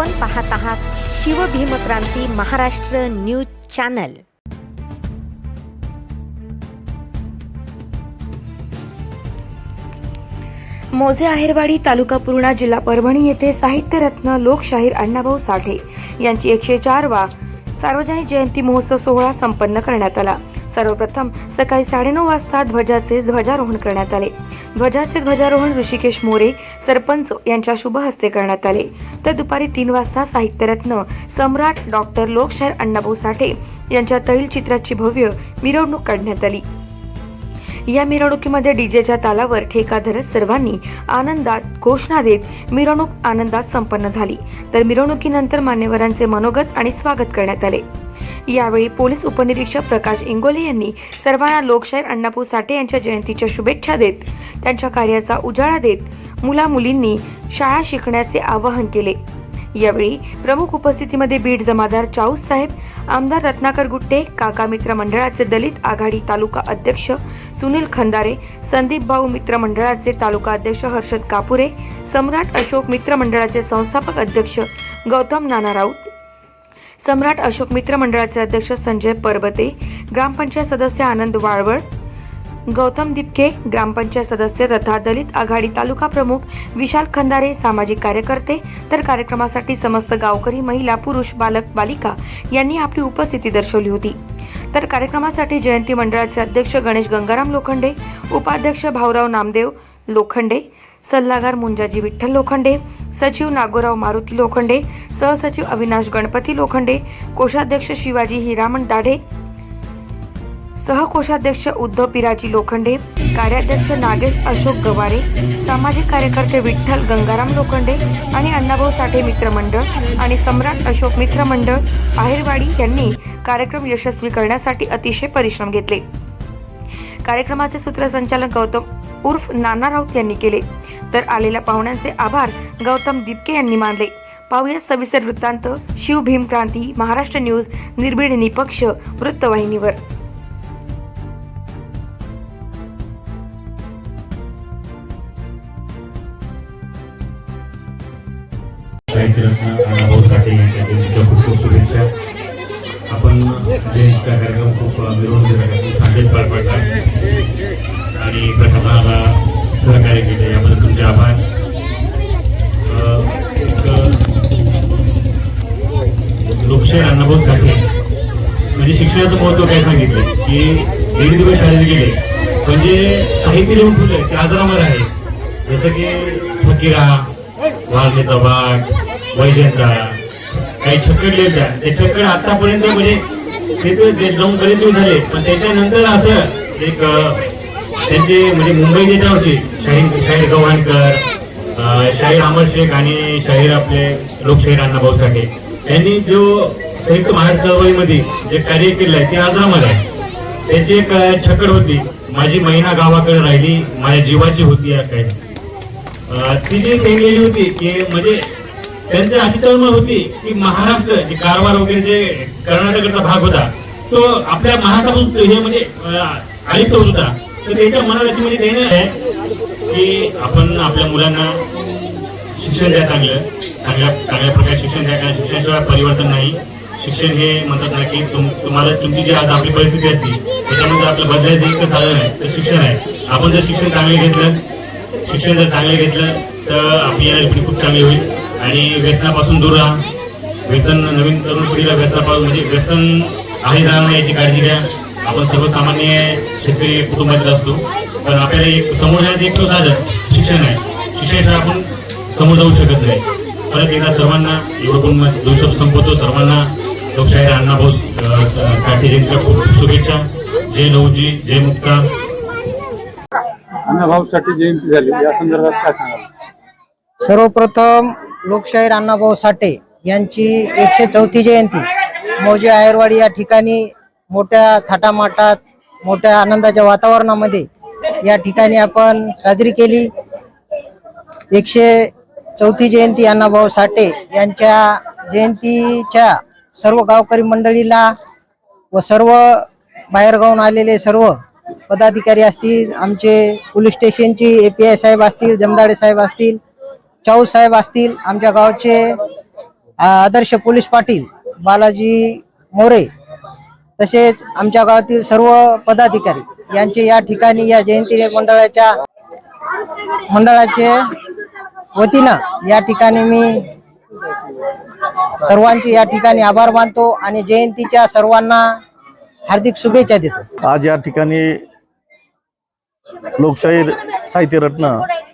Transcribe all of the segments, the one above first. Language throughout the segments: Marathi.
आपण पाहत आहात शिवभीमक्रांती महाराष्ट्र न्यूज चॅनल. मोझे आहेरवाडी तालुका पूर्णा जिल्हा परभणी येथे साहित्यरत्न लोकशाहीर अण्णाभाऊ साठे यांची एकशे चार वा सार्वजनिक जयंती महोत्सव सोहळा संपन्न करण्यात आला. सर्वप्रथम सकाळी साडेनऊ वाजता ध्वजाचे ध्वजारोहण करण्यात आले. ध्वजाचे ध्वजारोहण ऋषिकेश मोरे सरपंच यांच्या शुभ हस्ते करण्यात आले. तर दुपारी तीन वाजता साहित्यरत्न सम्राट डॉक्टर लोकशाहीर अण्णाभाऊ साठे यांच्या तैलचित्राची भव्य मिरवणूक काढण्यात आली. या मिरवणुकीमध्ये डीजेच्या तालावर ठेका धरत सर्वांनी आनंदात घोषणा देत मिरवणूक आनंदात संपन्न झाली. तर मिरवणुकीनंतर मान्यवरांचे मनोगत आणि स्वागत करण्यात आले. यावेळी पोलीस उपनिरीक्षक प्रकाश इंगोले यांनी सर्वांना लोकशाहीर अण्णाभाऊ साठे यांच्या जयंतीच्या शुभेच्छा देत त्यांच्या कार्याचा उजाळा देत मुला मुलींनी शाळा शिकण्याचे आवाहन केले. यावेळी प्रमुख उपस्थितीमध्ये बीड जमादार चाऊस साहेब आमदार रत्नाकर गुट्टे काका मित्र मंडळाचे दलित आघाडी तालुका अध्यक्ष सुनील खंदारे संदीप भाऊ मित्र मंडळाचे तालुका अध्यक्ष हर्षद कापुरे सम्राट अशोक मित्र मंडळाचे संस्थापक अध्यक्ष गौतम नाना राऊत सम्राट अशोक मित्र मंडळाचे अध्यक्ष संजय परबते ग्रामपंचायत सदस्य आनंद वाळवळ गौतम दिपके ग्रामपंचायत सदस्य तथा दलित आघाडी तालुका प्रमुख विशाल खंदारे सामाजिक कार्यकर्ते. तर कार्यक्रमासाठी समस्त गावकरी महिला पुरुष बालक बालिका यांनी आपली उपस्थिती दर्शवली होती. तर कार्यक्रमासाठी जयंती मंडळाचे अध्यक्ष गणेश गंगाराम लोखंडे उपाध्यक्ष भाऊराव नामदेव लोखंडे सल्लागार मुंजाजी विठ्ठल लोखंडे सचिव नागोराव मारुती लोखंडे सहसचिव अविनाश गणपती लोखंडे कोषाध्यक्ष शिवाजी हिरामण दाढे सहकोषाध्यक्ष उद्धव पिराजी लोखंडे कार्याध्यक्ष नागेश अशोक गवारे सामाजिक कार्यकर्ते विठ्ठल गंगाराम लोखंडे आणि अण्णाभाऊ साठे मित्रमंडळ आणि सम्राट अशोक मित्रमंडळ आहेरवाडी यांनी कार्यक्रम यशस्वी करण्यासाठी अतिशय परिश्रम घेतले. कार्यक्रमाचे सूत्रसंचालन गौतम उर्फ नाना राऊत यांनी केले. तर आलेल्या पाहुण्यांचे आभार गौतम दिपके यांनी मानले. पाहुया सविस्तर वृत्तांत. शिव भीम क्रांती महाराष्ट्र न्यूज निर्भीड निपक्ष वृत्तवाहिनीवर. आणि प्रशासनाला सहकार्य केले. याबद्दल तुमचे आभार. लोकशाही एक, लोकशाहीर अण्णाभाऊ साठे. म्हणजे शिक्षणाचं महत्त्व काय सांगितलं? की दीड दिवस शाळेत गेले. म्हणजे साहित्य लिहून ठेवलंय ते आजरामर आहे. जसं की फकीरा वाघेचा वाघ वैद्यांचा काही छक्कड लिहायच्या ते छक्कड आतापर्यंत म्हणजे ते जाऊन बरेच दिवस झाले पण त्याच्यानंतर असं एक त्यांचे म्हणजे मुंबई त्याच्यावरची शाहीर शाहीर गव्हाणकर शाहीर अमर शेख आणि शाहीर आपले लोकशाहीर अण्णाभाऊ साठे त्यांनी जो संयुक्त महाराष्ट्र चळवळीमध्ये जे कार्य केलं आहे ते आजरामध्ये आहे. त्याची एक छकड होती माझी महिना गावाकडे राहिली माझ्या जीवाची होती या काही अं, ती जी केलेली होती की म्हणजे त्यांची अशी तळमळ होती की महाराष्ट्र जे कारवार वगैरे जे कर्नाटकचा भाग होता तो आपल्या महाराष्ट्रापासून हे म्हणजे आयुक्त होता. तर त्यांच्या मनात म्हणजे देणं आहे की आपण आपल्या मुलांना शिक्षण द्या चांगलं. चांगल्या चांगल्या प्रकारे शिक्षण द्या कारण शिक्षणाशिवाय परिवर्तन नाही. शिक्षण हे म्हणतात ना की तुम तुम्हाला तुमची जी आज आपली परिस्थिती असते त्याच्यामध्ये आपलं बदलायचं इतकं साधन आहे तर शिक्षण आहे. आपण जर शिक्षण चांगलं घेतलं शिक्षण जर चांगलं घेतलं तर आपली येणारी पिढी खूप चांगली होईल. आणि व्यसनापासून दूर राहा. व्यसन नवीन तरुण पिढीला व्यसनापासून म्हणजे व्यसन आहे राहणार याची काळजी घ्या. आपण सर्वसामान्य शेतकरी कुटुंबातील असतो. पण आपल्याला एक समोर जाण्याचं एक तो साधन शिक्षण आहे. शिक्षणाशिवाय आपण समोर जाऊ शकत नाही. परत एकदा सर्वांना एवढं पण दिवसात संपवतो. सर्वांना लोकशाहीर अण्णाभाऊ साठे यांच्या खूप खूप शुभेच्छा. जय नऊजी जय मुक्ता. अण्णाभाऊसाठी जयंती झाली. या संदर्भात काय सांगाल? सर्वप्रथम लोकशाहीर अण्णाभाऊ साठे यांची एकशे चौथी जयंती. मौजे आयरवाडी या ठिकाणी मोठ्या थाटामाटात मोठ्या आनंदाच्या वातावरणामध्ये या ठिकाणी आपण साजरी केली. एकशे चौथी जयंती अण्णाभाऊ साठे यांच्या जयंतीच्या सर्व गावकरी मंडळीला व सर्व बाहेरगावून आलेले सर्व पदाधिकारी असतील आमचे पोलीस स्टेशनची आय साहेब असतील जमदाडे साहेब असतील चाऊ साहेब असतील आमच्या गावचे आदर्श पोलीस पाटील बालाजी मोरे तसेच आमच्या गावातील सर्व पदाधिकारी यांचे या ठिकाणी या जयंती मंडळाच्या मंडळाचे वतीनं या ठिकाणी मी सर्वांचे या ठिकाणी आभार मानतो आणि जयंतीच्या सर्वांना हार्दिक शुभेच्छा देतो. आज या ठिकाणी लोकशाहीर साहित्य रत्न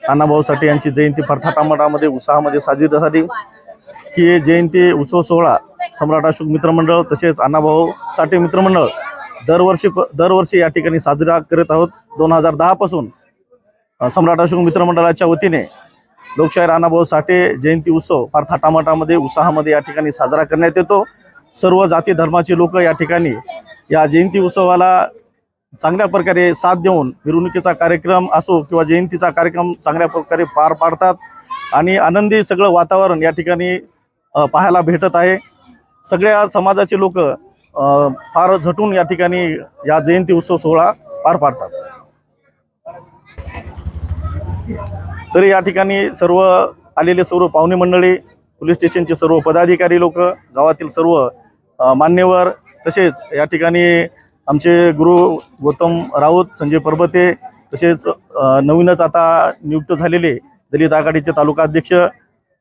अण्णाभाऊ साठे यांची जयंती फार थाटामाटामध्ये उत्साहामध्ये साजरी झाली. की जयंती उत्सव सोहळा सम्राट अशोक मित्रमंडळ तसेच अण्णाभाऊ साठे मित्रमंडळ दरवर्षी दरवर्षी या ठिकाणी साजरा करत आहोत. दोन हजार दहापासून सम्राट अशोक मित्रमंडळाच्या वतीने लोकशाहीर अण्णाभाऊ साठे जयंती उत्सव फार थाटामाटामध्ये उत्साहामध्ये या ठिकाणी साजरा करण्यात येतो. सर्व जाती धर्माचे लोक या ठिकाणी या जयंती उत्सवाला चांगल्या प्रकारे साथ देऊन मिरवणुकीचा कार्यक्रम असो किंवा जयंतीचा कार्यक्रम चांगल्या प्रकारे पार पाडतात. आणि आनंदी सगळं वातावरण या ठिकाणी पाहायला भेटत आहे. सगळ्या समाजाचे लोक फार झटून या ठिकाणी या जयंती उत्सव सोहळा पार पाडतात. तरी या ठिकाणी सर्व आलेले सर्व पाहुणे मंडळी पोलीस स्टेशनचे सर्व पदाधिकारी लोक गावातील सर्व मान्यवर तसेच या ठिकाणी आमचे गुरु गौतम राऊत संजय परबते तसेच नवीनच आता नियुक्त झालेले दलित आघाडीचे तालुका अध्यक्ष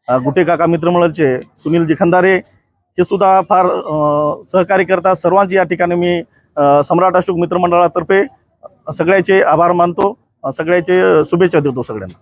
गुटे काका मित्रमंडळचे सुनीलजी खंदारे हे सुद्धा फार सहकार्य करतात. सर्वांची या ठिकाणी मी अ, सम्राट अशोक मित्रमंडळातर्फे सगळ्याचे आभार मानतो. सगळ्याचे शुभेच्छा देतो सगळ्यांना.